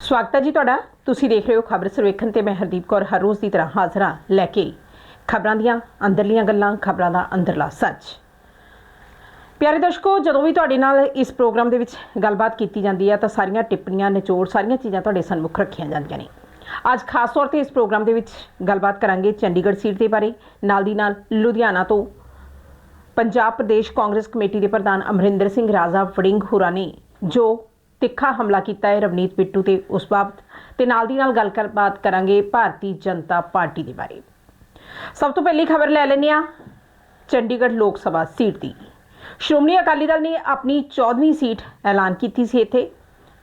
ਸਵਾਗਤ ਹੈ ਜੀ ਤੁਹਾਡਾ। ਤੁਸੀਂ ਦੇਖ ਰਹੇ ਹੋ ਖਬਰ ਸਰਵੇਖਣ ਤੇ ਮੈਂ ਹਰਦੀਪ ਕੌਰ ਹਰ ਰੋਜ਼ ਦੀ ਤਰ੍ਹਾਂ ਹਾਜ਼ਰ ਹਾਂ ਲੈ ਕੇ ਖਬਰਾਂ ਦੀਆਂ ਅੰਦਰਲੀਆਂ ਗੱਲਾਂ, ਖਬਰਾਂ ਦਾ ਅੰਦਰਲਾ ਸੱਚ ਪਿਆਰੇ ਦਰਸ਼ਕੋ, ਜਦੋਂ ਵੀ ਤੁਹਾਡੇ ਨਾਲ ਇਸ ਪ੍ਰੋਗਰਾਮ ਦੇ ਵਿੱਚ ਗੱਲਬਾਤ ਕੀਤੀ ਜਾਂਦੀ ਹੈ ਤਾਂ ਸਾਰੀਆਂ ਟਿੱਪਣੀਆਂ, ਨਿਚੋੜ ਸਾਰੀਆਂ ਚੀਜ਼ਾਂ ਤੁਹਾਡੇ ਸਨਮੁਖ ਰੱਖੀਆਂ ਜਾਂਦੀਆਂ ਨੇ। ਅੱਜ ਖਾਸ ਤੌਰ ਤੇ ਇਸ ਪ੍ਰੋਗਰਾਮ ਦੇ ਵਿੱਚ ਗੱਲਬਾਤ ਕਰਾਂਗੇ ਚੰਡੀਗੜ੍ਹ ਸੀਟ ਦੇ ਬਾਰੇ, ਨਾਲ ਦੀ ਨਾਲ ਲੁਧਿਆਣਾ ਤੋਂ ਪੰਜਾਬ ਪ੍ਰਦੇਸ਼ ਕਾਂਗਰਸ ਕਮੇਟੀ ਦੇ ਪ੍ਰਧਾਨ ਅਮਰਿੰਦਰ ਸਿੰਘ ਰਾਜਾ ਵੜਿੰਗ ਹੋਰਾਂ ਨੇ, ਜੋ ਤਿੱਖਾ ਹਮਲਾ ਕੀਤਾ ਹੈ ਰਵਨੀਤ ਬਿੱਟੂ ਤੇ ਉਸ ਬਾਬਤ। ਤੇ ਨਾਲ ਦੀ ਨਾਲ ਗੱਲ ਕਰ ਬਾਤ ਕਰਾਂਗੇ ਭਾਰਤੀ ਜਨਤਾ ਪਾਰਟੀ ਦੇ ਬਾਰੇ। ਸਭ ਤੋਂ ਪਹਿਲੀ ਖਬਰ ਲੈ ਲੈਂਦੇ ਆ ਚੰਡੀਗੜ੍ਹ ਲੋਕ ਸਭਾ ਸੀਟ ਦੀ। ਸ਼੍ਰੋਮਣੀ ਅਕਾਲੀ ਦਲ ਨੇ ਆਪਣੀ 14ਵੀਂ ਸੀਟ ਐਲਾਨ ਕੀਤੀ ਸੀ ਇੱਥੇ।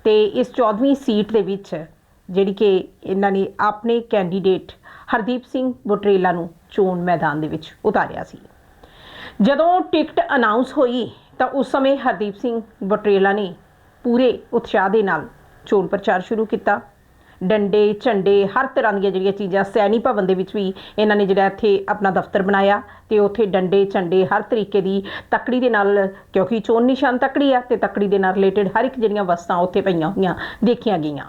ਤੇ ਇਸ 14ਵੀਂ ਸੀਟ ਦੇ ਵਿੱਚ ਜਿਹੜੀ ਕਿ ਇਹਨਾਂ ਨੇ ਆਪਣੇ ਕੈਂਡੀਡੇਟ ਹਰਦੀਪ ਸਿੰਘ ਬੁਟਰੇਲਾ ਨੂੰ ਚੋਣ ਮੈਦਾਨ ਦੇ ਵਿੱਚ ਉਤਾਰਿਆ ਸੀ। ਜਦੋਂ ਟਿਕਟ ਅਨਾਉਂਸ ਹੋਈ ਤਾਂ ਉਸ ਸਮੇਂ ਹਰਦੀਪ ਸਿੰਘ ਬਟਰੇਲਾ ਨੇ ਪੂਰੇ ਉਤਸ਼ਾਹ ਦੇ ਨਾਲ ਚੋਣ ਪ੍ਰਚਾਰ ਸ਼ੁਰੂ ਕੀਤਾ। ਡੰਡੇ, ਝੰਡੇ, ਹਰ ਤਰ੍ਹਾਂ ਦੀਆਂ ਜਿਹੜੀਆਂ ਚੀਜ਼ਾਂ ਸੈਣੀ ਭਵਨ ਦੇ ਵਿੱਚ ਵੀ ਇਹਨਾਂ ਨੇ ਜਿਹੜਾ ਇੱਥੇ ਆਪਣਾ ਦਫ਼ਤਰ ਬਣਾਇਆ ਤੇ ਉੱਥੇ ਡੰਡੇ, ਝੰਡੇ ਹਰ ਤਰੀਕੇ ਦੀ ਤਕੜੀ ਦੇ ਨਾਲ, ਕਿਉਂਕਿ ਚੋਣ ਨਿਸ਼ਾਨ ਤਕੜੀ ਆ ਤੇ ਤਕੜੀ ਦੇ ਨਾਲ ਰਿਲੇਟਡ ਹਰ ਇੱਕ ਜਿਹੜੀਆਂ ਵਸਤਾਂ ਉੱਥੇ ਪਈਆਂ ਹੋਈਆਂ ਦੇਖੀਆਂ ਗਈਆਂ।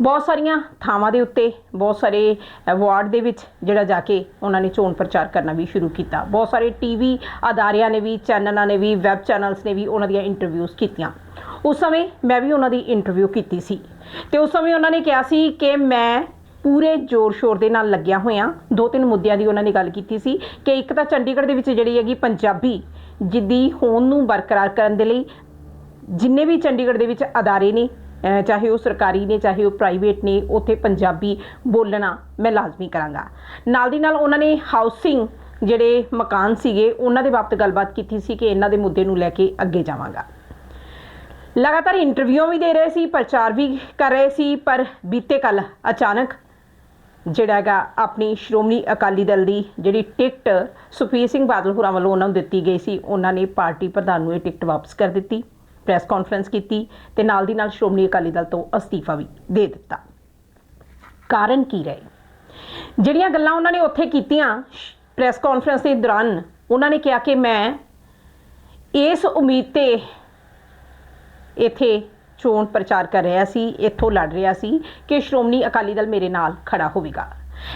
ਬਹੁਤ ਸਾਰੀਆਂ ਥਾਵਾਂ ਦੇ ਉੱਤੇ, ਬਹੁਤ ਸਾਰੇ ਵਾਰਡ ਦੇ ਵਿੱਚ ਜਿਹੜਾ ਜਾ ਕੇ ਉਹਨਾਂ ਨੇ ਚੋਣ ਪ੍ਰਚਾਰ ਕਰਨਾ ਵੀ ਸ਼ੁਰੂ ਕੀਤਾ। ਬਹੁਤ ਸਾਰੇ ਟੀਵੀ ਅਦਾਰਿਆਂ ਨੇ ਵੀ, ਚੈਨਲਾਂ ਨੇ ਵੀ, ਵੈਬ ਚੈਨਲਸ ਨੇ ਵੀ ਉਹਨਾਂ ਦੀਆਂ ਇੰਟਰਵਿਊਜ਼ ਕੀਤੀਆਂ। ਉਸ ਸਮੇਂ ਮੈਂ ਵੀ ਉਹਨਾਂ ਦੀ ਇੰਟਰਵਿਊ ਕੀਤੀ ਸੀ ਤੇ ਉਸ ਸਮੇਂ ਉਹਨਾਂ ਨੇ ਕਿਹਾ ਸੀ ਕਿ ਮੈਂ ਪੂਰੇ ਜ਼ੋਰ ਸ਼ੋਰ ਦੇ ਨਾਲ ਲੱਗਿਆ ਹੋਇਆ। ਦੋ ਤਿੰਨ ਮੁੱਦਿਆਂ ਦੀ ਉਹਨਾਂ ਨੇ ਗੱਲ ਕੀਤੀ ਸੀ ਕਿ ਇੱਕ ਤਾਂ ਚੰਡੀਗੜ੍ਹ ਦੇ ਵਿੱਚ ਜਿਹੜੀ ਹੈਗੀ ਪੰਜਾਬੀ ਜਿੱਦੀ ਹੋਣ ਨੂੰ ਬਰਕਰਾਰ ਕਰਨ ਦੇ ਲਈ ਜਿੰਨੇ ਵੀ ਚੰਡੀਗੜ੍ਹ ਦੇ ਵਿੱਚ ਅਦਾਰੇ ਨੇ ਚਾਹੇ ਉਹ ਸਰਕਾਰੀ ਨੇ, ਚਾਹੇ ਉਹ ਪ੍ਰਾਈਵੇਟ ਨੇ, ਉੱਥੇ ਪੰਜਾਬੀ ਬੋਲਣਾ ਮੈਂ ਲਾਜ਼ਮੀ ਕਰਾਂਗਾ। ਨਾਲ ਦੀ ਨਾਲ ਉਹਨਾਂ ਨੇ ਹਾਊਸਿੰਗ ਜਿਹੜੇ ਮਕਾਨ ਸੀਗੇ, ਉਹਨਾਂ ਦੇ ਬਾਬਤ ਗੱਲਬਾਤ ਕੀਤੀ ਸੀ ਕਿ ਇਹਨਾਂ ਦੇ ਮੁੱਦੇ ਨੂੰ ਲੈ ਕੇ ਅੱਗੇ ਜਾਵਾਂਗਾ। ਲਗਾਤਾਰ ਇੰਟਰਵਿਊ ਵੀ ਦੇ ਰਹੇ ਸੀ, ਪ੍ਰਚਾਰ ਵੀ ਕਰ ਰਹੇ ਸੀ, ਪਰ ਬੀਤੇ ਕੱਲ ਅਚਾਨਕ ਜਿਹੜਾ ਹੈਗਾ ਆਪਣੀ ਸ਼੍ਰੋਮਣੀ ਅਕਾਲੀ ਦਲ ਦੀ ਜਿਹੜੀ ਟਿਕਟ ਸੁਖਬੀਰ ਸਿੰਘ ਬਾਦਲ ਹੋਰਾਂ ਵੱਲੋਂ ਉਹਨਾਂ ਨੂੰ ਦਿੱਤੀ ਗਈ ਸੀ, ਉਹਨਾਂ ਨੇ ਪਾਰਟੀ ਪ੍ਰਧਾਨ ਨੂੰ ਇਹ ਟਿਕਟ ਵਾਪਸ ਕਰ ਦਿੱਤੀ ਪ੍ਰੈਸ ਕਾਨਫਰੰਸ ਕੀਤੀ ਤੇ ਨਾਲ ਦੀ ਨਾਲ ਸ਼੍ਰੋਮਣੀ ਅਕਾਲੀ ਦਲ ਤੋਂ ਅਸਤੀਫਾ ਵੀ ਦੇ ਦਿੱਤਾ। ਕਾਰਨ ਕੀ ਰਹੇ? ਜਿਹੜੀਆਂ ਗੱਲਾਂ ਉਹਨਾਂ ਨੇ ਉੱਥੇ ਕੀਤੀਆਂ ਪ੍ਰੈਸ ਕਾਨਫਰੰਸ ਦੇ ਦੌਰਾਨ, ਉਹਨਾਂ ਨੇ ਕਿਹਾ ਕਿ ਮੈਂ ਇਸ ਉਮੀਦ ਤੇ ਇੱਥੇ ਚੋਣ ਪ੍ਰਚਾਰ ਕਰ ਰਿਹਾ ਸੀ, ਇੱਥੋਂ ਲੜ ਰਿਹਾ ਸੀ ਕਿ ਸ਼੍ਰੋਮਣੀ ਅਕਾਲੀ ਦਲ ਮੇਰੇ ਨਾਲ ਖੜਾ ਹੋਵੇਗਾ।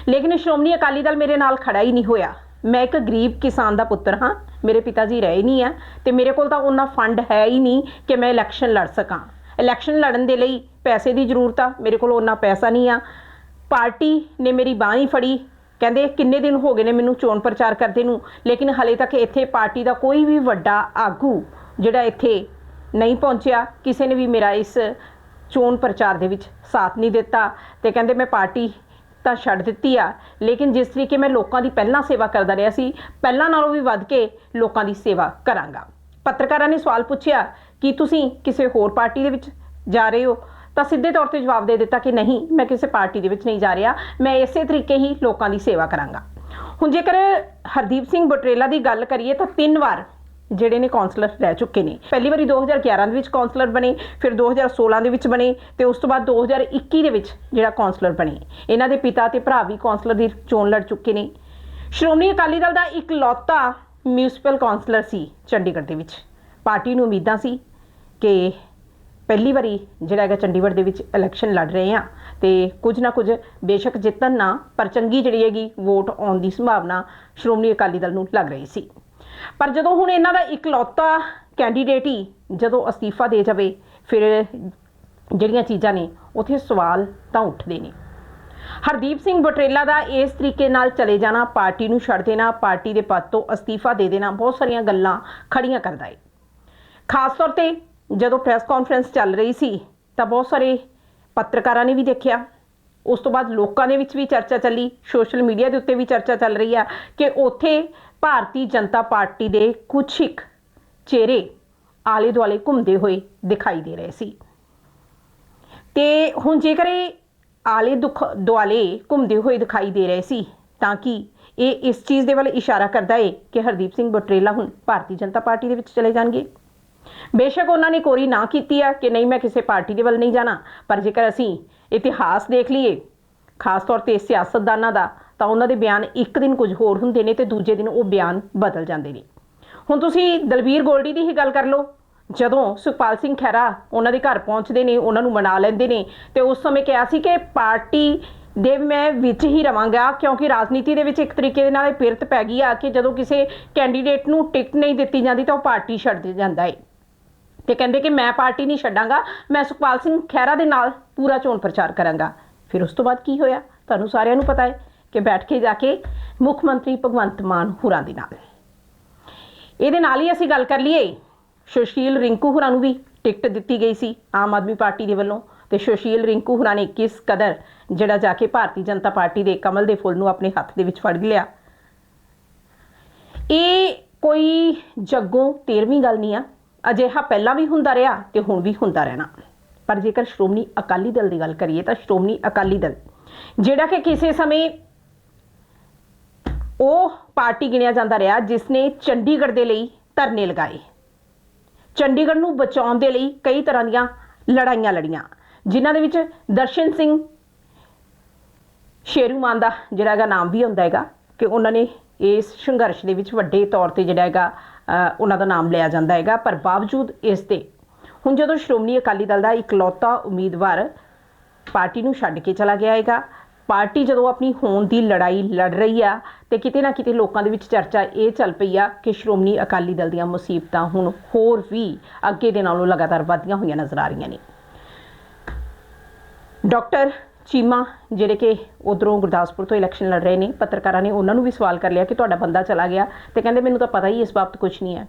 ਲੇਕਿਨ ਸ਼੍ਰੋਮਣੀ ਅਕਾਲੀ ਦਲ ਮੇਰੇ ਨਾਲ ਖੜਾ ਹੀ ਨਹੀਂ ਹੋਇਆ। ਮੈਂ ਇੱਕ ਗਰੀਬ ਕਿਸਾਨ ਦਾ ਪੁੱਤਰ ਹਾਂ, ਮੇਰੇ ਪਿਤਾ ਜੀ ਰਹੇ ਨਹੀਂ ਆ, ਤੇ ਮੇਰੇ ਕੋਲ ਤਾਂ ਉਹਨਾਂ ਫੰਡ ਹੈ ਹੀ ਨਹੀਂ ਕਿ ਮੈਂ ਇਲੈਕਸ਼ਨ ਲੜ ਸਕਾਂ। ਇਲੈਕਸ਼ਨ ਲੜਨ ਦੇ ਲਈ ਪੈਸੇ ਦੀ ਜ਼ਰੂਰਤ ਆ, ਮੇਰੇ ਕੋਲ ਉਹਨਾਂ ਪੈਸਾ ਨਹੀਂ ਆ। ਪਾਰਟੀ ਨੇ ਮੇਰੀ ਬਾਂਹ ਹੀ ਫੜੀ। ਕਹਿੰਦੇ, ਕਿੰਨੇ ਦਿਨ ਹੋ ਗਏ ਨੇ ਮੈਨੂੰ ਚੋਣ ਪ੍ਰਚਾਰ ਕਰਦੇ ਨੂੰ? ਲੇਕਿਨ ਹਲੇ ਤੱਕ ਇੱਥੇ ਪਾਰਟੀ ਦਾ ਕੋਈ ਵੀ ਵੱਡਾ ਆਗੂ ਜਿਹੜਾ ਇੱਥੇ ਨਹੀਂ ਪਹੁੰਚਿਆ, ਕਿਸੇ ਨੇ ਵੀ ਮੇਰਾ ਇਸ ਚੋਣ ਪ੍ਰਚਾਰ ਦੇ ਵਿੱਚ ਸਾਥ ਨਹੀਂ ਦਿੱਤਾ ਤੇ ਕਹਿੰਦੇ ਮੈਂ ਪਾਰਟੀ ਤਾਂ ਛੱਡ ਦਿੱਤੀ ਆ, ਲੇਕਿਨ ਜਿਸ ਤਰੀਕੇ ਮੈਂ ਲੋਕਾਂ ਦੀ ਪਹਿਲਾਂ ਸੇਵਾ ਕਰਦਾ ਰਿਹਾ ਸੀ, ਪਹਿਲਾਂ ਨਾਲੋਂ ਵੀ ਵੱਧ ਕੇ ਲੋਕਾਂ ਦੀ ਸੇਵਾ ਕਰਾਂਗਾ। ਪੱਤਰਕਾਰਾਂ ਨੇ ਸਵਾਲ ਪੁੱਛਿਆ, ਕਿ ਤੁਸੀਂ ਕਿਸੇ ਹੋਰ ਪਾਰਟੀ ਦੇ ਵਿੱਚ ਜਾ ਰਹੇ ਹੋ? ਤਾਂ ਸਿੱਧੇ ਤੌਰ ਤੇ ਜਵਾਬ ਦੇ ਦਿੱਤਾ ਕਿ ਨਹੀਂ, ਮੈਂ ਕਿਸੇ ਪਾਰਟੀ ਦੇ ਵਿੱਚ ਨਹੀਂ ਜਾ ਰਿਹਾ, ਮੈਂ ਇਸੇ ਤਰੀਕੇ ਹੀ ਲੋਕਾਂ ਦੀ ਸੇਵਾ ਕਰਾਂਗਾ। ਹੁਣ ਜੇਕਰ ਹਰਦੀਪ ਸਿੰਘ ਬਟਰੇਲਾ ਦੀ ਗੱਲ ਕਰੀਏ ਤਾਂ ਤਿੰਨ ਵਾਰ ਜਿਹੜੇ ਨੇ ਕਾਉਂਸਲਰ ਰਹਿ ਚੁੱਕੇ ਨੇ। ਪਹਿਲੀ ਵਾਰੀ 2011 ਦੇ ਵਿੱਚ ਕਾਉਂਸਲਰ ਬਣੇ, ਫਿਰ 2016 ਦੇ ਵਿੱਚ ਬਣੇ ਤੇ ਉਸ ਤੋਂ ਬਾਅਦ 2021 ਦੇ ਵਿੱਚ ਜਿਹੜਾ ਕਾਉਂਸਲਰ ਬਣੇ। ਇਹਨਾਂ ਦੇ ਪਿਤਾ ਤੇ ਭਰਾ ਵੀ ਕਾਉਂਸਲਰ ਦੀ ਚੋਣ ਲੜ ਚੁੱਕੇ ਨੇ। ਸ਼੍ਰੋਮਣੀ ਅਕਾਲੀ ਦਲ ਦਾ ਇੱਕ ਲੌਤਾ ਮਿਊਨਿਸਪਲ ਕਾਉਂਸਲਰ ਸੀ ਚੰਡੀਗੜ੍ਹ ਦੇ ਵਿੱਚ। ਪਾਰਟੀ ਨੂੰ ਉਮੀਦਾਂ ਸੀ ਕਿ ਪਹਿਲੀ ਵਾਰੀ ਜਿਹੜਾ ਹੈਗਾ ਚੰਡੀਗੜ੍ਹ ਦੇ ਵਿੱਚ ਇਲੈਕਸ਼ਨ ਲੜ ਰਹੇ ਆ ਤੇ ਕੁਝ ਨਾ ਕੁਝ ਬੇਸ਼ੱਕ ਜਿੱਤਣ ਨਾ, ਪਰ ਚੰਗੀ ਜਿਹੜੀ ਹੈਗੀ ਵੋਟ ਆਉਣ ਦੀ ਸੰਭਾਵਨਾ ਸ਼੍ਰੋਮਣੀ ਅਕਾਲੀ ਦਲ ਨੂੰ ਲੱਗ ਰਹੀ ਸੀ। ਪਰ ਜਦੋਂ ਹੁਣ ਇਹਨਾਂ ਦਾ ਇਕਲੌਤਾ ਕੈਂਡੀਡੇਟ ਹੀ ਜਦੋਂ ਅਸਤੀਫਾ ਦੇ ਜਾਵੇ, ਫਿਰ ਜਿਹੜੀਆਂ ਚੀਜ਼ਾਂ ਨੇ, ਉਥੇ ਸਵਾਲ ਤਾਂ ਉੱਠਦੇ ਨੇ। ਹਰਦੀਪ ਸਿੰਘ ਬਟਰੇਲਾ ਦਾ ਇਸ ਤਰੀਕੇ ਨਾਲ ਚਲੇ ਜਾਣਾ, ਪਾਰਟੀ ਨੂੰ ਛੱਡ ਦੇਣਾ, ਪਾਰਟੀ ਦੇ ਪਦ ਤੋਂ ਅਸਤੀਫਾ ਦੇ ਦੇਣਾ, ਬਹੁਤ ਸਾਰੀਆਂ ਗੱਲਾਂ ਖੜੀਆਂ ਕਰਦਾ ਹੈ ਖਾਸ ਤੌਰ ਤੇ ਜਦੋਂ ਪ੍ਰੈਸ ਕਾਨਫਰੰਸ ਚੱਲ ਰਹੀ ਸੀ, ਤਾਂ ਬਹੁਤ ਸਾਰੇ ਪੱਤਰਕਾਰਾਂ ਨੇ ਵੀ ਦੇਖਿਆ। ਉਸ ਤੋਂ ਬਾਅਦ ਲੋਕਾਂ ਦੇ ਵਿੱਚ ਵੀ ਚਰਚਾ ਚੱਲੀ, ਸੋਸ਼ਲ ਮੀਡੀਆ ਦੇ ਉੱਤੇ ਵੀ ਚਰਚਾ ਚੱਲ ਰਹੀ ਆ ਕਿ ਉੱਥੇ ਭਾਰਤੀ ਜਨਤਾ ਪਾਰਟੀ ਦੇ ਕੁਝ ਇੱਕ ਚਿਹਰੇ ਆਲੇ ਦੁਆਲੇ ਘੁੰਮਦੇ ਹੋਏ ਦਿਖਾਈ ਦੇ ਰਹੇ ਸੀ। ਤੇ ਹੁਣ ਜੇਕਰ ਇਹ ਆਲੇ ਦੁਖ ਦੁਆਲੇ ਘੁੰਮਦੇ ਹੋਏ ਦਿਖਾਈ ਦੇ ਰਹੇ ਸੀ, ਤਾਂ ਕਿ ਇਹ ਇਸ ਚੀਜ਼ ਦੇ ਵੱਲ ਇਸ਼ਾਰਾ ਕਰਦਾ ਹੈ ਕਿ ਹਰਦੀਪ ਸਿੰਘ ਬਟਰੇਲਾ ਹੁਣ ਭਾਰਤੀ ਜਨਤਾ ਪਾਰਟੀ ਦੇ ਵਿੱਚ ਚਲੇ ਜਾਣਗੇ? ਬੇਸ਼ੱਕ ਉਹਨਾਂ ਨੇ ਕੋਰੀ ਨਾ ਕੀਤੀ ਆ ਕਿ ਨਹੀਂ, ਮੈਂ ਕਿਸੇ ਪਾਰਟੀ ਦੇ ਵੱਲ ਨਹੀਂ ਜਾਣਾ, ਪਰ ਜੇਕਰ ਅਸੀਂ ਇਤਿਹਾਸ ਦੇਖ ਲਈਏ, ਖਾਸ ਤੌਰ ਤੇ ਸਿਆਸਤਦਾਨਾਂ ਦਾ ਤਾਂ ਉਹਨਾਂ ਦੇ ਬਿਆਨ ਇੱਕ ਦਿਨ ਕੁਝ ਹੋਰ ਹੁੰਦੇ ਨੇ ਤੇ ਦੂਜੇ ਦਿਨ ਉਹ ਬਿਆਨ ਬਦਲ ਜਾਂਦੇ ਨੇ। ਹੁਣ ਤੁਸੀਂ ਦਲਬੀਰ ਗੋਲਡੀ ਦੀ ਹੀ ਗੱਲ ਕਰ ਲਓ। ਜਦੋਂ ਸੁਖਪਾਲ ਸਿੰਘ ਖਹਿਰਾ ਉਹਨਾਂ ਦੇ ਘਰ ਪਹੁੰਚਦੇ ਨੇ, ਉਹਨਾਂ ਨੂੰ ਮਨਾ ਲੈਂਦੇ ਨੇ ਤੇ ਉਸ ਸਮੇਂ ਕਿਹਾ ਸੀ ਕਿ ਪਾਰਟੀ ਦੇ ਮੈਂ ਵਿੱਚ ਹੀ ਰਵਾਂਗਾ ਕਿਉਂਕਿ ਰਾਜਨੀਤੀ ਦੇ ਵਿੱਚ ਇੱਕ ਤਰੀਕੇ ਦੇ ਨਾਲ ਇਹ ਪਿਰਤ ਪੈ ਗਈ ਆ ਕਿ ਜਦੋਂ ਕਿਸੇ ਕੈਂਡੀਡੇਟ ਨੂੰ ਟਿਕਟ ਨਹੀਂ ਦਿੱਤੀ ਜਾਂਦੀ ਤਾਂ ਉਹ ਪਾਰਟੀ ਛੱਡ ਜਾਂਦਾ ਹੈ ਤੇ ਕਹਿੰਦੇ ਕਿ ਮੈਂ ਪਾਰਟੀ ਨਹੀਂ ਛੱਡਾਂਗਾ, ਮੈਂ ਸੁਖਪਾਲ ਸਿੰਘ ਖਹਿਰਾ ਦੇ ਨਾਲ ਪੂਰਾ ਚੋਣ ਪ੍ਰਚਾਰ ਕਰਾਂਗਾ। ਫਿਰ ਉਸ ਤੋਂ ਬਾਅਦ ਕੀ ਹੋਇਆ? ਤੁਹਾਨੂੰ ਸਾਰਿਆਂ ਨੂੰ ਪਤਾ ਹੈ ਕਿ ਬੈਠ ਕੇ ਜਾ ਕੇ ਮੁੱਖ ਮੰਤਰੀ ਭਗਵੰਤ ਮਾਨ ਹੁਰਾਂ ਦੇ ਨਾਲ। ਇਹਦੇ ਨਾਲ ਹੀ ਅਸੀਂ ਗੱਲ ਕਰ ਲਈਏ, ਸੁਸ਼ੀਲ ਰਿੰਕੂ ਹੁਰਾਂ ਨੂੰ ਵੀ ਟਿਕਟ ਦਿੱਤੀ ਗਈ ਸੀ ਆਮ ਆਦਮੀ ਪਾਰਟੀ ਦੇ ਵੱਲੋਂ ਤੇ ਸੁਸ਼ੀਲ ਰਿੰਕੂ ਹੁਰਾਂ ਨੇ ਕਿਸ ਕਦਰ ਜਿਹੜਾ ਜਾ ਕੇ ਭਾਰਤੀ ਜਨਤਾ ਪਾਰਟੀ ਦੇ ਕਮਲ ਦੇ ਫੁੱਲ ਨੂੰ ਆਪਣੇ ਹੱਥ ਦੇ ਵਿੱਚ ਫੜ ਲਿਆ। ਇਹ ਕੋਈ ਜੱਗੋਂ 13ਵੀਂ ਗੱਲ ਨਹੀਂ ਆ, ਅਜਿਹਾ ਪਹਿਲਾਂ ਵੀ ਹੁੰਦਾ ਰਿਹਾ ਤੇ ਹੁਣ ਵੀ ਹੁੰਦਾ ਰਹਿਣਾ। ਪਰ ਜੇਕਰ ਸ਼੍ਰੋਮਣੀ ਅਕਾਲੀ ਦਲ ਦੀ ਗੱਲ ਕਰੀਏ ਤਾਂ ਸ਼੍ਰੋਮਣੀ ਅਕਾਲੀ ਦਲ, ਜਿਹੜਾ ਕਿ ਕਿਸੇ ਸਮੇਂ ਉਹ ਪਾਰਟੀ ਗਿਣਿਆ ਜਾਂਦਾ ਰਿਹਾ ਜਿਸ ਨੇ ਚੰਡੀਗੜ੍ਹ ਦੇ ਲਈ ਧਰਨੇ ਲਗਾਏ। ਚੰਡੀਗੜ੍ਹ ਨੂੰ ਬਚਾਉਣ ਦੇ ਲਈ ਕਈ ਤਰ੍ਹਾਂ ਦੀਆਂ ਲੜਾਈਆਂ ਲੜੀਆਂ, ਜਿਨ੍ਹਾਂ ਦੇ ਵਿੱਚ ਦਰਸ਼ਨ ਸਿੰਘ ਸ਼ੇਰੂ ਮਾਨ ਦਾ ਜਿਹੜਾ ਹੈਗਾ ਨਾਮ ਵੀ ਹੁੰਦਾ ਹੈਗਾ ਕਿ ਉਹਨਾਂ ਨੇ ਇਸ ਸੰਘਰਸ਼ ਦੇ ਵਿੱਚ ਵੱਡੇ ਤੌਰ ਤੇ ਜਿਹੜਾ ਹੈਗਾ ਉਹਨਾਂ ਦਾ ਨਾਮ ਲਿਆ ਜਾਂਦਾ ਹੈਗਾ। ਪਰ ਬਾਵਜੂਦ ਇਸ ਦੇ ਹੁਣ ਜਦੋਂ ਸ਼੍ਰੋਮਣੀ ਅਕਾਲੀ ਦਲ ਦਾ ਇਕਲੌਤਾ ਉਮੀਦਵਾਰ ਪਾਰਟੀ ਨੂੰ ਛੱਡ ਕੇ ਚਲਾ ਗਿਆ ਹੈਗਾ ਪਾਰਟੀ ਜਦੋਂ ਆਪਣੀ ਹੋਣ ਦੀ ਲੜਾਈ ਲੜ ਰਹੀ ਆ ਤੇ ਕਿਤੇ ਨਾ ਕਿਤੇ ਲੋਕਾਂ ਦੇ ਵਿੱਚ ਚਰਚਾ ਇਹ ਚੱਲ ਪਈ ਆ ਕਿ ਸ਼੍ਰੋਮਣੀ ਅਕਾਲੀ ਦਲ ਦੀਆਂ ਮੁਸੀਬਤਾਂ ਹੁਣ ਹੋਰ ਵੀ ਅੱਗੇ ਦੇ ਨਾਲੋਂ ਲਗਾਤਾਰ ਵਧਦੀਆਂ ਹੋਈਆਂ ਨਜ਼ਰ ਆ ਰਹੀਆਂ ਨੇ। ਡਾਕਟਰ ਚੀਮਾ ਜਿਹੜੇ ਕਿ ਉਧਰੋਂ ਗੁਰਦਾਸਪੁਰ ਤੋਂ ਇਲੈਕਸ਼ਨ ਲੜ ਰਹੇ ਨੇ, ਪੱਤਰਕਾਰਾਂ ਨੇ ਉਹਨਾਂ ਨੂੰ ਵੀ ਸਵਾਲ ਕਰ ਲਿਆ ਕਿ ਤੁਹਾਡਾ ਬੰਦਾ ਚਲਾ ਗਿਆ ਤੇ ਕਹਿੰਦੇ ਮੈਨੂੰ ਤਾਂ ਪਤਾ ਹੀ ਇਸ ਬਾਬਤ ਕੁਝ ਨਹੀਂ ਹੈ।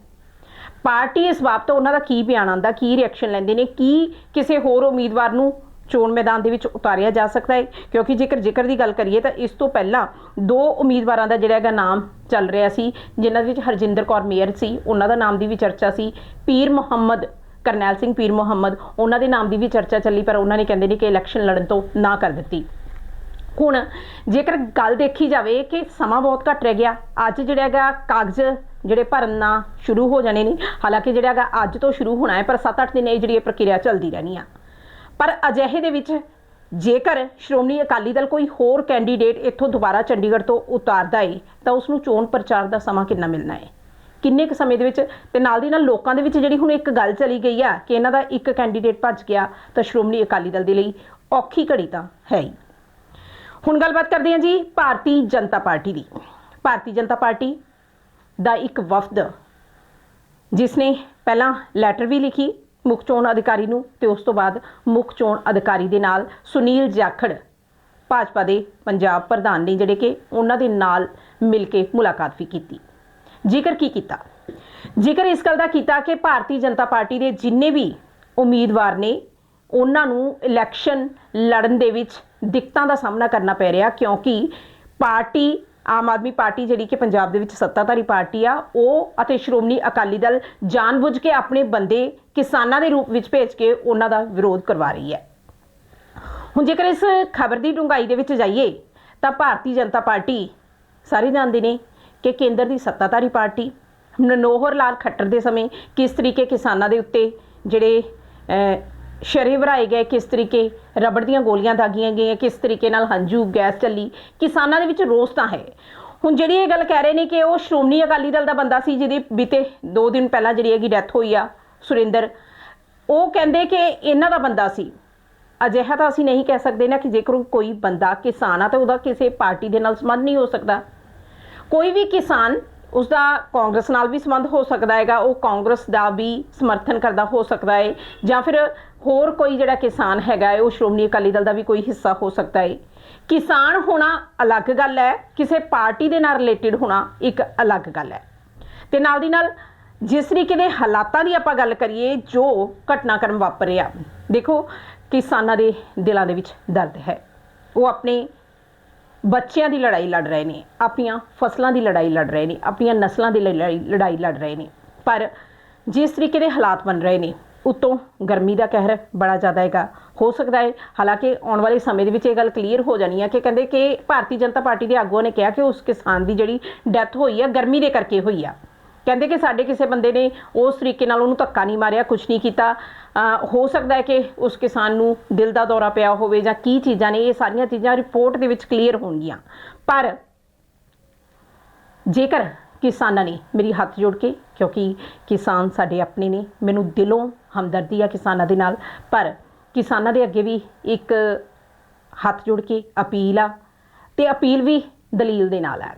ਪਾਰਟੀ ਇਸ ਬਾਬਤ ਉਹਨਾਂ ਦਾ ਕੀ ਬਿਆਨ ਆਂਦਾ ਕੀ ਰਿਐਕਸ਼ਨ ਲੈਂਦੇ ਨੇ, ਕੀ ਕਿਸੇ ਹੋਰ ਉਮੀਦਵਾਰ ਨੂੰ ਚੋਣ ਮੈਦਾਨ ਦੇ ਵਿੱਚ ਉਤਾਰਿਆ ਜਾ ਸਕਦਾ ਹੈ। ਕਿਉਂਕਿ ਜੇਕਰ ਜ਼ਿਕਰ ਦੀ ਗੱਲ ਕਰੀਏ ਤਾਂ ਇਸ ਤੋਂ ਪਹਿਲਾਂ ਦੋ ਉਮੀਦਵਾਰਾਂ ਦਾ ਜਿਹੜਾ ਹੈਗਾ ਨਾਮ ਚੱਲ ਰਿਹਾ ਸੀ, ਜਿਨ੍ਹਾਂ ਦੇ ਵਿੱਚ ਹਰਜਿੰਦਰ ਕੌਰ ਮੇਅਰ ਸੀ, ਉਹਨਾਂ ਦਾ ਨਾਮ ਦੀ ਵੀ ਚਰਚਾ ਸੀ। ਪੀਰ ਮੁਹੰਮਦ, ਕਰਨੈਲ ਸਿੰਘ ਪੀਰ ਮੁਹੰਮਦ, ਉਹਨਾਂ ਦੇ ਨਾਮ ਦੀ ਵੀ ਚਰਚਾ ਚੱਲੀ, ਪਰ ਉਹਨਾਂ ਨੇ ਕਹਿੰਦੇ ਨੇ ਕਿ ਇਲੈਕਸ਼ਨ ਲੜਨ ਤੋਂ ਨਾ ਕਰ ਦਿੱਤੀ। ਹੁਣ ਜੇਕਰ ਗੱਲ ਦੇਖੀ ਜਾਵੇ ਕਿ ਸਮਾਂ ਬਹੁਤ ਘੱਟ ਰਹਿ ਗਿਆ, ਅੱਜ ਜਿਹੜਾ ਹੈਗਾ ਕਾਗਜ਼ ਜਿਹੜੇ ਭਰਨਾ ਸ਼ੁਰੂ ਹੋ ਜਾਣੇ ਨੇ। ਹਾਲਾਂਕਿ ਜਿਹੜਾ ਹੈਗਾ ਅੱਜ ਤੋਂ ਸ਼ੁਰੂ ਹੋਣਾ ਹੈ, ਪਰ 7-8 ਦਿਨ ਇਹ ਜਿਹੜੀ ਇਹ ਪ੍ਰਕਿਰਿਆ ਚੱਲਦੀ ਰਹਿਣੀ ਆ। ਪਰ ਅਜਿਹੇ ਦੇ ਵਿੱਚ ਜੇਕਰ ਸ਼੍ਰੋਮਣੀ ਅਕਾਲੀ ਦਲ ਕੋਈ ਹੋਰ ਕੈਂਡੀਡੇਟ ਇੱਥੋਂ ਦੁਬਾਰਾ ਚੰਡੀਗੜ੍ਹ ਤੋਂ ਉਤਾਰਦਾ ਏ, ਤਾਂ ਉਸ ਨੂੰ ਚੋਣ ਪ੍ਰਚਾਰ ਦਾ ਸਮਾਂ ਕਿੰਨਾ ਮਿਲਣਾ ਹੈ ਕਿੰਨੇ ਕੁ ਸਮੇਂ ਦੇ ਵਿੱਚ ਤੇ ਨਾਲ ਦੀ ਨਾਲ ਲੋਕਾਂ ਦੇ ਵਿੱਚ ਜਿਹੜੀ ਹੁਣ ਇੱਕ ਗੱਲ ਚਲੀ ਗਈ ਆ ਕਿ ਇਹਨਾਂ ਦਾ ਇੱਕ ਕੈਂਡੀਡੇਟ ਭੱਜ ਗਿਆ, ਤਾਂ ਸ਼੍ਰੋਮਣੀ ਅਕਾਲੀ ਦਲ ਦੇ ਲਈ ਔਖੀ ਘੜੀ ਤਾਂ ਹੈ ਹੀ। ਹੁਣ ਗੱਲਬਾਤ ਕਰਦੇ ਹਾਂ ਜੀ ਭਾਰਤੀ ਜਨਤਾ ਪਾਰਟੀ ਦੀ। ਭਾਰਤੀ ਜਨਤਾ ਪਾਰਟੀ ਦਾ ਇੱਕ ਵਫਦ, ਜਿਸ ਨੇ ਪਹਿਲਾਂ ਲੈਟਰ ਵੀ ਲਿਖੀ ਮੁੱਖ ਚੋਣ ਅਧਿਕਾਰੀ ਨੂੰ ਤੇ ਉਸ ਤੋਂ ਬਾਅਦ ਮੁੱਖ ਚੋਣ ਅਧਿਕਾਰੀ ਦੇ ਨਾਲ ਸੁਨੀਲ ਜਾਖੜ, ਭਾਜਪਾ ਦੇ ਪੰਜਾਬ ਪ੍ਰਧਾਨ ਨੇ ਜਿਹੜੇ ਕਿ ਉਹਨਾਂ ਦੇ ਨਾਲ ਮਿਲ ਕੇ ਮੁਲਾਕਾਤ ਵੀ ਕੀਤੀ। ਜ਼ਿਕਰ ਕੀ ਕੀਤਾ? ਜ਼ਿਕਰ ਇਸ ਗੱਲ ਦਾ ਕੀਤਾ ਕਿ ਭਾਰਤੀ ਜਨਤਾ ਪਾਰਟੀ ਦੇ ਜਿੰਨੇ ਵੀ ਉਮੀਦਵਾਰ ਨੇ, ਉਹਨਾਂ ਨੂੰ ਇਲੈਕਸ਼ਨ ਲੜਨ ਦੇ ਵਿੱਚ ਦਿੱਕਤਾਂ ਦਾ ਸਾਹਮਣਾ ਕਰਨਾ ਪੈ ਰਿਹਾ ਕਿਉਂਕਿ ਪਾਰਟੀ ਆਮ ਆਦਮੀ ਪਾਰਟੀ ਜਿਹੜੀ ਕਿ ਪੰਜਾਬ ਦੇ ਵਿੱਚ ਸੱਤਾਧਾਰੀ ਪਾਰਟੀ ਆ, ਉਹ ਅਤੇ ਸ਼੍ਰੋਮਣੀ ਅਕਾਲੀ ਦਲ ਜਾਣਬੁੱਝ ਕੇ ਆਪਣੇ ਬੰਦੇ ਕਿਸਾਨਾਂ ਦੇ ਰੂਪ ਵਿੱਚ ਭੇਜ ਕੇ ਉਹਨਾਂ ਦਾ ਵਿਰੋਧ ਕਰਵਾ ਰਹੀ ਹੈ। ਹੁਣ ਜੇਕਰ ਇਸ ਖਬਰ ਦੀ ਡੂੰਘਾਈ ਦੇ ਵਿੱਚ ਜਾਈਏ, ਤਾਂ ਭਾਰਤੀ ਜਨਤਾ ਪਾਰਟੀ ਸਾਰੇ ਜਾਣਦੇ ਨੇ ਕਿ ਕੇਂਦਰ ਦੀ ਸੱਤਾਧਾਰੀ ਪਾਰਟੀ, ਮਨੋਹਰ ਲਾਲ ਖੱਟਰ ਦੇ ਸਮੇਂ ਕਿਸ ਤਰੀਕੇ ਕਿਸਾਨਾਂ ਦੇ ਉੱਤੇ ਜਿਹੜੇ ਸ਼ਰੇ ਵਰਾਏ ਗਏ ਕਿਸ ਤਰੀਕੇ ਰਬੜ ਦੀਆਂ ਗੋਲੀਆਂ ਦਾਗੀਆਂ ਗਈਆਂ, ਕਿਸ ਤਰੀਕੇ ਨਾਲ ਹੰਝੂ, ਗੈਸ ਚੱਲੀ, ਕਿਸਾਨਾਂ ਦੇ ਵਿੱਚ ਰੋਸ ਤਾਂ ਹੈ। ਹੁਣ ਜਿਹੜੀ ਇਹ ਗੱਲ ਕਹਿ ਰਹੇ ਨੇ ਕਿ ਉਹ ਸ਼੍ਰੋਮਣੀ ਅਕਾਲੀ ਦਲ ਦਾ ਬੰਦਾ ਸੀ ਜਿਹਦੀ ਬੀਤੇ 2 ਦਿਨ ਪਹਿਲਾਂ ਜਿਹੜੀ ਹੈਗੀ ਡੈਥ ਹੋਈ ਆ, ਸੁਰਿੰਦਰ, ਉਹ ਕਹਿੰਦੇ ਕਿ ਇਹਨਾਂ ਦਾ ਬੰਦਾ ਸੀ। ਅਜਿਹਾ ਤਾਂ ਅਸੀਂ ਨਹੀਂ ਕਹਿ ਸਕਦੇ ਨਾ ਕਿ ਜੇਕਰ ਕੋਈ ਬੰਦਾ ਕਿਸਾਨ ਆ ਤਾਂ ਉਹਦਾ ਕਿਸੇ ਪਾਰਟੀ ਦੇ ਨਾਲ ਸੰਬੰਧ ਨਹੀਂ ਹੋ ਸਕਦਾ। ਕੋਈ ਵੀ ਕਿਸਾਨ ਉਸ ਦਾ ਕਾਂਗਰਸ ਨਾਲ ਵੀ ਸੰਬੰਧ ਹੋ ਸਕਦਾ ਹੈਗਾ, ਉਹ ਕਾਂਗਰਸ ਦਾ ਵੀ ਸਮਰਥਨ ਕਰਦਾ ਹੋ ਸਕਦਾ ਹੈ, ਜਾਂ ਫਿਰ ਹੋਰ ਕੋਈ ਜਿਹੜਾ ਕਿਸਾਨ ਹੈਗਾ ਹੈ, ਉਹ ਸ਼੍ਰੋਮਣੀ ਅਕਾਲੀ ਦਲ ਦਾ ਵੀ ਕੋਈ ਹਿੱਸਾ ਹੋ ਸਕਦਾ ਹੈ। ਕਿਸਾਨ ਹੋਣਾ ਅਲੱਗ ਗੱਲ ਹੈ, ਕਿਸੇ ਪਾਰਟੀ ਦੇ ਨਾਲ ਰਿਲੇਟਡ ਹੋਣਾ ਇੱਕ ਅਲੱਗ ਗੱਲ ਹੈ। ਤੇ ਨਾਲ ਦੀ ਨਾਲ ਜਿਸ ਤਰੀਕੇ ਦੇ ਹਾਲਾਤਾਂ ਦੀ ਆਪਾਂ ਗੱਲ ਕਰੀਏ, ਜੋ ਘਟਨਾਕ੍ਰਮ ਵਾਪਰਿਆ, ਦੇਖੋ ਕਿਸਾਨਾਂ ਦੇ ਦਿਲਾਂ ਦੇ ਵਿੱਚ ਦਰਦ ਹੈ। ਉਹ ਆਪਣੇ ਬੱਚਿਆਂ ਦੀ ਲੜਾਈ ਲੜ ਰਹੇ ਨੇ, ਆਪਣੀਆਂ ਫਸਲਾਂ ਦੀ ਲੜਾਈ ਲੜ ਰਹੇ ਨੇ, ਆਪਣੀਆਂ ਨਸਲਾਂ ਦੀ ਲੜਾਈ ਲੜਾਈ ਲੜ ਰਹੇ ਨੇ। ਪਰ ਜਿਸ ਤਰੀਕੇ ਦੇ ਹਾਲਾਤ ਬਣ ਰਹੇ ਨੇ, ਉਤੋਂ ਗਰਮੀ ਦਾ ਕਹਿਰ ਬੜਾ ਜ਼ਿਆਦਾ ਹੈਗਾ। ਹੋ ਸਕਦਾ ਹੈ, ਹਾਲਾਂਕਿ ਆਉਣ ਵਾਲੇ ਸਮੇਂ ਦੇ ਵਿੱਚ ਇਹ ਗੱਲ ਕਲੀਅਰ ਹੋ ਜਾਣੀ ਹੈ ਕਿ ਕਹਿੰਦੇ ਕਿ ਭਾਰਤੀ ਜਨਤਾ ਪਾਰਟੀ ਦੇ ਆਗੂਆਂ ਨੇ ਕਿਹਾ ਕਿ ਉਸ ਕਿਸਾਨ ਦੀ ਜਿਹੜੀ ਡੈਥ ਹੋਈ ਆ, ਗਰਮੀ ਦੇ ਕਰਕੇ ਹੋਈ ਆ। ਕਹਿੰਦੇ ਕਿ ਸਾਡੇ ਕਿਸੇ ਬੰਦੇ ਨੇ ਉਸ ਤਰੀਕੇ ਨਾਲ ਉਹਨੂੰ ਧੱਕਾ ਨਹੀਂ ਮਾਰਿਆ ਕੁਝ ਨਹੀਂ ਕੀਤਾ। ਹੋ ਸਕਦਾ ਹੈ ਕਿ ਉਸ ਕਿਸਾਨ ਨੂੰ ਦਿਲ ਦਾ ਦੌਰਾ ਪਿਆ ਹੋਵੇ ਜਾਂ ਕੀ ਚੀਜ਼ਾਂ ਨੇ, ਇਹ ਸਾਰੀਆਂ ਚੀਜ਼ਾਂ ਰਿਪੋਰਟ ਦੇ ਵਿੱਚ ਕਲੀਅਰ ਹੋਣਗੀਆਂ। ਪਰ ਜੇਕਰ ਕਿਸਾਨਾਂ ਨੇ ਮੇਰੀ ਹੱਥ ਜੋੜ ਕੇ, ਕਿਉਂਕਿ ਕਿਸਾਨ ਸਾਡੇ ਆਪਣੇ ਨੇ, ਮੈਨੂੰ ਦਿਲੋਂ ਹਮਦਰਦੀ ਆ ਕਿਸਾਨਾਂ ਦੇ ਨਾਲ, ਪਰ ਕਿਸਾਨਾਂ ਦੇ ਅੱਗੇ ਵੀ ਇੱਕ ਹੱਥ ਜੋੜ ਕੇ ਅਪੀਲ ਆ, ਤੇ ਅਪੀਲ ਵੀ ਦਲੀਲ ਦੇ ਨਾਲ ਹੈ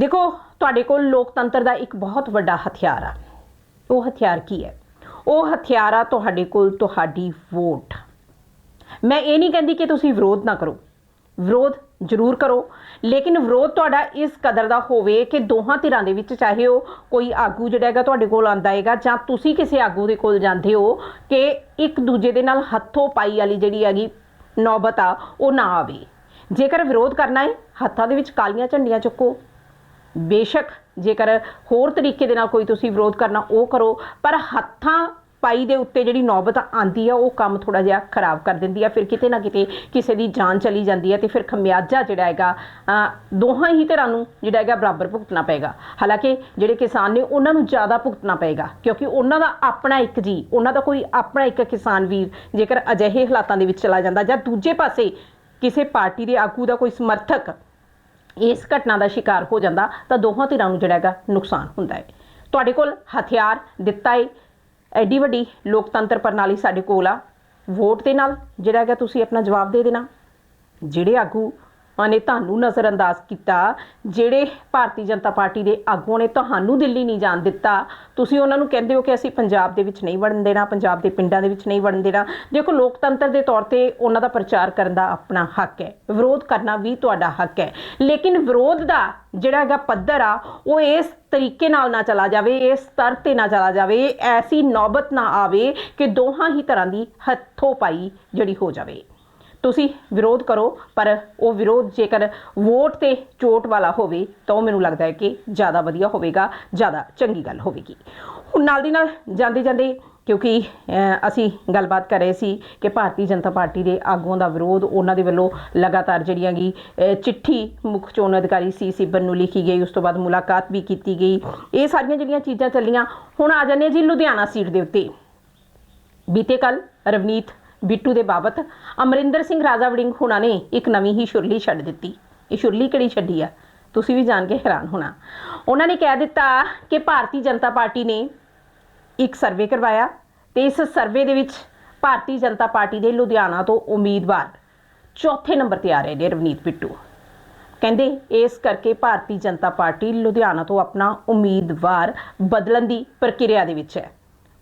ਦੇਖੋ, ਤੁਹਾਡੇ ਕੋਲ ਲੋਕਤੰਤਰ ਦਾ ਇੱਕ ਬਹੁਤ ਵੱਡਾ ਹਥਿਆਰ ਆ। ਉਹ ਹਥਿਆਰ ਕੀ ਹੈ? ਉਹ ਹਥਿਆਰ ਆ ਤੁਹਾਡੇ ਕੋਲ ਤੁਹਾਡੀ ਵੋਟ। ਮੈਂ ਇਹ ਨਹੀਂ ਕਹਿੰਦੀ ਕਿ ਤੁਸੀਂ ਵਿਰੋਧ ਨਾ ਕਰੋ। ਵਿਰੋਧ ਜ਼ਰੂਰ ਕਰੋ, ਲੇਕਿਨ ਵਿਰੋਧ ਤੁਹਾਡਾ ਇਸ ਕਦਰ ਦਾ ਹੋਵੇ ਕਿ ਦੋਹਾਂ ਧਿਰਾਂ ਦੇ ਵਿੱਚ, ਚਾਹੇ ਉਹ ਕੋਈ ਆਗੂ ਜਿਹੜਾ ਹੈਗਾ ਤੁਹਾਡੇ ਕੋਲ ਆਂਦਾ ਹੈਗਾ, ਜਾਂ ਤੁਸੀਂ ਕਿਸੇ ਆਗੂ ਦੇ ਕੋਲ ਜਾਂਦੇ ਹੋ ਕਿ ਇੱਕ ਦੂਜੇ ਦੇ ਨਾਲ ਹੱਥੋਂ ਪਾਈ ਵਾਲੀ ਜਿਹੜੀ ਹੈਗੀ ਨੌਬਤ ਆ, ਉਹ ਨਾ ਆਵੇ। ਜੇਕਰ ਵਿਰੋਧ ਕਰਨਾ ਹੈ, ਹੱਥਾਂ ਦੇ ਵਿੱਚ ਕਾਲੀਆਂ ਝੰਡੀਆਂ ਚੁੱਕੋ। ਬੇਸ਼ੱਕ ਜੇਕਰ ਹੋਰ ਤਰੀਕੇ ਦੇ ਨਾਲ ਕੋਈ ਤੁਸੀਂ ਵਿਰੋਧ ਕਰਨਾ, ਉਹ ਕਰੋ, ਪਰ ਹੱਥਾਂ ਪਾਈ ਦੇ ਉੱਤੇ ਜਿਹੜੀ ਨੌਬਤ ਆਂਦੀ ਆ, ਉਹ ਕੰਮ ਥੋੜਾ ਜਿਹਾ ਖਰਾਬ ਕਰ ਦਿੰਦੀ ਆ, ਫਿਰ ਕਿਤੇ ਨਾ ਕਿਤੇ ਕਿਸੇ ਦੀ ਜਾਨ ਚਲੀ ਜਾਂਦੀ ਹੈ ਤੇ ਫਿਰ ਖਮਿਆਜਾ ਜਿਹੜਾ ਹੈਗਾ ਦੋਹਾਂ ਹੀ ਧਿਰਾਂ ਨੂੰ ਜਿਹੜਾ ਹੈਗਾ ਬਰਾਬਰ ਭੁਗਤਣਾ ਪਏਗਾ। ਹਾਲਾਂਕਿ ਜਿਹੜੇ ਕਿਸਾਨ ਨੇ, ਉਹਨਾਂ ਨੂੰ ਜ਼ਿਆਦਾ ਭੁਗਤਣਾ ਪਏਗਾ, ਕਿਉਂਕਿ ਉਹਨਾਂ ਦਾ ਆਪਣਾ ਇੱਕ ਜੀ, ਉਹਨਾਂ ਦਾ ਕੋਈ ਆਪਣਾ ਇੱਕ ਕਿਸਾਨ ਵੀਰ ਜੇਕਰ ਅਜਿਹੇ ਹਾਲਾਤਾਂ ਦੇ ਵਿੱਚ ਚਲਾ ਜਾਂਦਾ ਜਾਂ ਦੂਜੇ ਪਾਸੇ ਕਿਸੇ ਪਾਰਟੀ ਦੇ ਆਗੂ ਦਾ ਕੋਈ ਸਮਰਥਕ ਇਸ ਘਟਨਾ ਦਾ ਸ਼ਿਕਾਰ ਹੋ ਜਾਂਦਾ ਤਾਂ ਦੋਹਾਂ ਧਿਰਾਂ ਨੂੰ ਜਿਹੜਾ ਹੈਗਾ ਨੁਕਸਾਨ ਹੁੰਦਾ ਹੈ। ਤੁਹਾਡੇ ਕੋਲ ਹਥਿਆਰ ਦਿੱਤਾ ਹੈ ਐਡੀ ਵੱਡੀ ਲੋਕਤੰਤਰ ਪ੍ਰਣਾਲੀ ਸਾਡੇ ਕੋਲ ਆ। ਵੋਟ ਦੇ ਨਾਲ ਜਿਹੜਾ ਹੈਗਾ ਤੁਸੀਂ ਆਪਣਾ ਜਵਾਬ ਦੇ ਦੇਣਾ। ਜਿਹੜੇ ਆਗੂ ਨੇ ਤੁਹਾਨੂੰ ਨਜ਼ਰਅੰਦਾਜ਼ ਕੀਤਾ, ਜਿਹੜੇ ਭਾਰਤੀ ਜਨਤਾ ਪਾਰਟੀ ਦੇ ਆਗੂਆਂ ਨੇ ਤੁਹਾਨੂੰ ਦਿੱਲੀ ਨਹੀਂ ਜਾਣ ਦਿੱਤਾ। ਤੁਸੀਂ ਉਹਨਾਂ ਨੂੰ ਕਹਿੰਦੇ ਹੋ ਕਿ ਅਸੀਂ ਪੰਜਾਬ ਦੇ ਵਿੱਚ ਨਹੀਂ ਵੜਨ ਦੇਣਾ, ਪੰਜਾਬ ਦੇ ਪਿੰਡਾਂ ਦੇ ਵਿੱਚ ਨਹੀਂ ਵੜਨ ਦੇਣਾ। ਦੇਖੋ, ਲੋਕਤੰਤਰ ਦੇ ਤੌਰ ਤੇ ਉਹਨਾਂ ਦਾ ਪ੍ਰਚਾਰ ਕਰਨ ਦਾ ਆਪਣਾ ਹੱਕ ਹੈ। ਵਿਰੋਧ ਕਰਨਾ ਵੀ ਤੁਹਾਡਾ ਹੱਕ ਹੈ। ਲੇਕਿਨ ਵਿਰੋਧ ਦਾ ਜਿਹੜਾ ਹੈਗਾ ਪੱਧਰ ਆ, ਉਹ ਇਸ ਤਰੀਕੇ ਨਾਲ ਨਾ ਚਲਾ ਜਾਵੇ, ਇਸ ਸਤਰ ਤੇ ਨਾ ਚਲਾ ਜਾਵੇ, ਐਸੀ ਨੌਬਤ ਨਾ ਆਵੇ ਕਿ ਦੋਹਾਂ ਹੀ ਤਰ੍ਹਾਂ ਦੀ ਹੱਥੋਂ ਪਾਈ ਜਿਹੜੀ ਹੋ ਜਾਵੇ। ਤੁਸੀਂ ਵਿਰੋਧ ਕਰੋ, ਪਰ ਉਹ ਵਿਰੋਧ ਜੇਕਰ ਵੋਟ ਤੇ ਚੋਟ ਵਾਲਾ ਹੋਵੇ, ਤਾਂ ਉਹ ਮੈਨੂੰ ਲੱਗਦਾ ਹੈ ਕਿ ਜ਼ਿਆਦਾ ਵਧੀਆ ਹੋਵੇਗਾ, ਜ਼ਿਆਦਾ ਚੰਗੀ ਗੱਲ ਹੋਵੇਗੀ। ਹੁਣ ਨਾਲ ਦੀ ਨਾਲ ਜਾਂਦੇ ਜਾਂਦੇ, ਕਿਉਂਕਿ ਅਸੀਂ ਗੱਲਬਾਤ ਕਰ ਰਹੇ ਸੀ ਕਿ ਭਾਰਤੀ ਜਨਤਾ ਪਾਰਟੀ ਦੇ ਆਗੂਆਂ ਦਾ ਵਿਰੋਧ, ਉਹਨਾਂ ਦੇ ਵੱਲੋਂ ਲਗਾਤਾਰ ਜਿਹੜੀਆਂ ਗੀ ਚਿੱਠੀ ਮੁੱਖ ਚੋਣ ਅਧਿਕਾਰੀ ਸੀ ਸਿਬਨ ਨੂੰ ਲਿਖੀ ਗਈ, ਉਸ ਤੋਂ ਬਾਅਦ ਮੁਲਾਕਾਤ ਵੀ ਕੀਤੀ ਗਈ। ਇਹ ਸਾਰੀਆਂ ਜਿਹੜੀਆਂ ਚੀਜ਼ਾਂ ਚੱਲੀਆਂ, ਹੁਣ ਆ ਜਾਂਦੇ ਹਾਂ ਜੀ ਲੁਧਿਆਣਾ ਸੀਟ ਦੇ ਉੱਤੇ। ਬੀਤੇ ਕੱਲ ਰਵਨੀਤ ਬਿੱਟੂ ਦੇ ਬਾਬਤ ਅਮਰਿੰਦਰ ਸਿੰਘ ਰਾਜਾ ਵੜਿੰਗ ਹੁਣਾਂ ਨੇ ਇੱਕ ਨਵੀਂ ਹੀ ਸ਼ੁਰਲੀ ਛੱਡ ਦਿੱਤੀ। ਇਹ ਸ਼ੁਰਲੀ ਕਿਹੜੀ ਛੱਡੀ ਆ? ਤੁਸੀਂ ਵੀ ਜਾਣ ਕੇ ਹੈਰਾਨ ਹੋਣਾ। ਉਹਨਾਂ ਨੇ ਕਹਿ ਦਿੱਤਾ ਕਿ ਭਾਰਤੀ ਜਨਤਾ ਪਾਰਟੀ ਨੇ ਇੱਕ ਸਰਵੇ ਕਰਵਾਇਆ ਤੇ ਇਸ ਸਰਵੇ ਦੇ ਵਿੱਚ ਭਾਰਤੀ ਜਨਤਾ ਪਾਰਟੀ ਦੇ ਲੁਧਿਆਣਾ ਤੋਂ ਉਮੀਦਵਾਰ ਚੌਥੇ ਨੰਬਰ ਤੇ ਆ ਰਹੇ ਨੇ ਰਵਨੀਤ ਬਿੱਟੂ। ਕਹਿੰਦੇ ਇਸ ਕਰਕੇ ਭਾਰਤੀ ਜਨਤਾ ਪਾਰਟੀ ਲੁਧਿਆਣਾ ਤੋਂ ਆਪਣਾ ਉਮੀਦਵਾਰ ਬਦਲਣ ਦੀ ਪ੍ਰਕਿਰਿਆ ਦੇ ਵਿੱਚ ਹੈ।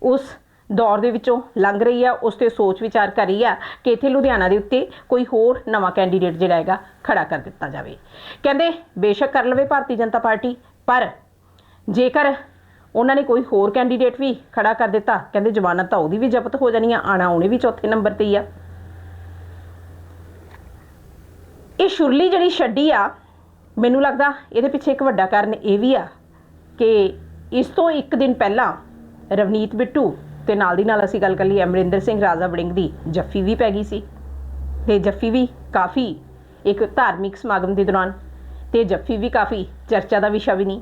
ਉਸ ਦੌਰ ਦੇ ਵਿੱਚੋਂ ਲੰਘ ਰਹੀ ਆ, ਉਸ ਤੇ ਸੋਚ ਵਿਚਾਰ ਕਰ ਰਹੀ ਆ ਕਿ ਇੱਥੇ ਲੁਧਿਆਣਾ ਦੇ ਉੱਤੇ ਕੋਈ ਹੋਰ ਨਵਾਂ ਕੈਂਡੀਡੇਟ ਜਿਹੜਾ ਹੈਗਾ ਖੜਾ ਕਰ ਦਿੱਤਾ ਜਾਵੇ। ਕਹਿੰਦੇ, ਬੇਸ਼ੱਕ ਕਰ ਲਵੇ ਭਾਰਤੀ ਜਨਤਾ ਪਾਰਟੀ, ਪਰ ਜੇਕਰ ਉਹਨਾਂ ਨੇ ਕੋਈ ਹੋਰ ਕੈਂਡੀਡੇਟ ਵੀ ਖੜਾ ਕਰ ਦਿੱਤਾ, ਕਹਿੰਦੇ ਜ਼ਮਾਨਤ ਤਾਂ ਉਹਦੀ ਵੀ ਜ਼ਬਤ ਹੋ ਜਾਣੀ ਆ, ਆਣਾ ਉਹਨੇ ਵੀ ਚੌਥੇ ਨੰਬਰ ਤੇ ਹੀ ਆ। ਇਹ ਸ਼ੁਰਲੀ ਜਿਹੜੀ ਛੱਡੀ ਆ, ਮੈਨੂੰ ਲੱਗਦਾ ਇਹਦੇ ਪਿੱਛੇ ਇੱਕ ਵੱਡਾ ਕਾਰਨ ਇਹ ਵੀ ਆ ਕਿ ਇਸ ਤੋਂ ਇੱਕ ਦਿਨ ਪਹਿਲਾਂ ਰਵਨੀਤ ਬਿੱਟੂ ਤੇ ਨਾਲ ਦੀ ਨਾਲ ਅਸੀਂ ਗੱਲ ਕਰ ਲਈ ਅਮਰਿੰਦਰ ਸਿੰਘ ਰਾਜਾ ਵੜਿੰਗ ਦੀ। ਜੱਫੀ ਵੀ ਪੈ ਗਈ ਸੀ। ਤੇ ਜੱਫੀ ਵੀ ਕਾਫੀ ਇੱਕ ਧਾਰਮਿਕ ਸਮਾਗਮ ਦੇ ਦੌਰਾਨ। ਤੇ ਜੱਫੀ ਵੀ ਕਾਫੀ ਚਰਚਾ ਦਾ ਵਿਸ਼ਾ ਵੀ ਨਹੀਂ।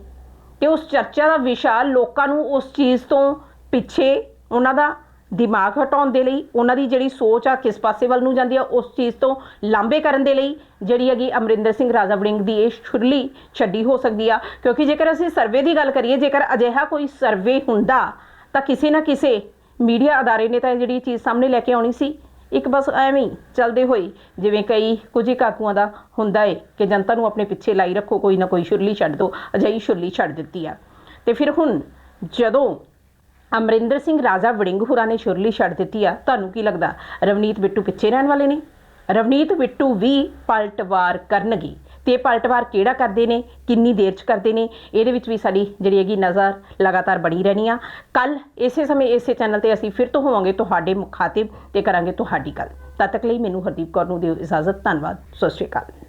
ਤੇ ਉਸ ਚਰਚਾ ਦਾ ਵਿਸ਼ਾ ਲੋਕਾਂ ਨੂੰ ਉਸ ਚੀਜ਼ ਤੋਂ ਪਿੱਛੇ ਉਹਨਾਂ ਦਾ ਦਿਮਾਗ ਹਟਾਉਣ ਦੇ ਲਈ, ਉਹਨਾਂ ਦੀ ਜਿਹੜੀ ਸੋਚ ਆ ਕਿਸ ਪਾਸੇ ਵੱਲ ਨੂੰ ਜਾਂਦੀ ਆ, ਉਸ ਚੀਜ਼ ਤੋਂ ਲਾਂਬੇ ਕਰਨ ਦੇ ਲਈ ਜਿਹੜੀ ਹੈਗੀ ਅਮਰਿੰਦਰ ਸਿੰਘ ਰਾਜਾ ਵੜਿੰਗ ਦੀ ਇਹ ਛੁਰਲੀ ਛੱਡੀ ਹੋ ਸਕਦੀ ਆ। ਕਿਉਂਕਿ ਜੇਕਰ ਅਸੀਂ ਸਰਵੇ ਦੀ ਗੱਲ ਕਰੀਏ, ਜੇਕਰ ਅਜਿਹਾ ਕੋਈ ਸਰਵੇ ਹੁੰਦਾ, ਤਾਂ ਕਿਸੇ ਨਾ ਕਿਸੇ ਮੀਡੀਆ ਅਦਾਰੇ ਨੇ ਤਾਂ ਇਹ ਜਿਹੜੀ ਚੀਜ਼ ਸਾਹਮਣੇ ਲੈ ਕੇ ਆਉਣੀ ਸੀ, ਇੱਕ ਬਸ ਐਵੇਂ ਹੀ ਚੱਲਦੇ ਹੋਏ, ਜਿਵੇਂ ਕਈ ਕੁਝ ਕਾਕੂਆਂ ਦਾ ਹੁੰਦਾ ਏ, ਕਿ ਜਨਤਾ ਨੂੰ ਆਪਣੇ ਪਿੱਛੇ ਲਾਈ ਰੱਖੋ, ਕੋਈ ਨਾ ਕੋਈ ਸ਼ੁਰਲੀ ਛੱਡ ਦਿਓ ਅਜਿਹੀ ਸ਼ੁਰਲੀ ਛੱਡ ਦਿੱਤੀ ਆ। ਤੇ ਫਿਰ ਹੁਣ ਜਦੋਂ ਅਮਰਿੰਦਰ ਸਿੰਘ ਰਾਜਾ ਵੜਿੰਗ ਹੋਰਾਂ ਨੇ ਸ਼ੁਰਲੀ ਛੱਡ ਦਿੱਤੀ ਆ, ਤੁਹਾਨੂੰ ਕੀ ਲੱਗਦਾ? ਰਵਨੀਤ ਬਿੱਟੂ ਪਿੱਛੇ ਰਹਿਣ ਵਾਲੇ ਨੇ? ਰਵਨੀਤ ਬਿੱਟੂ ਵੀ ਪਲਟਵਾਰ ਕਰਨਗੇ। ਤੇ ਪਲਟਵਾਰ ਕਿਹੜਾ ਕਰਦੇ ਨੇ, ਕਿੰਨੀ ਦੇਰ ਚ ਕਰਦੇ ਨੇ, ਇਹਦੇ ਵਿੱਚ ਵੀ ਸਾਡੀ ਜਿਹੜੀ ਹੈਗੀ ਨਜ਼ਰ ਲਗਾਤਾਰ ਬਣੀ ਰਹਿਣੀ ਆ। ਕੱਲ ਇਸੇ ਸਮੇਂ ਇਸੇ ਚੈਨਲ ਤੇ ਅਸੀਂ ਫਿਰ ਤੋਂ ਹੋਵਾਂਗੇ ਤੁਹਾਡੇ ਮੁਖਾਤਿਬ ਤੇ ਕਰਾਂਗੇ ਤੁਹਾਡੀ ਗੱਲ। ਤਦ ਤੱਕ ਲਈ ਮੈਨੂੰ ਹਰਦੀਪ ਕੌਰ ਨੂੰ ਦਿਓ ਇਜਾਜ਼ਤ, ਧੰਨਵਾਦ, ਸਤਿ ਸ਼੍ਰੀ ਅਕਾਲ।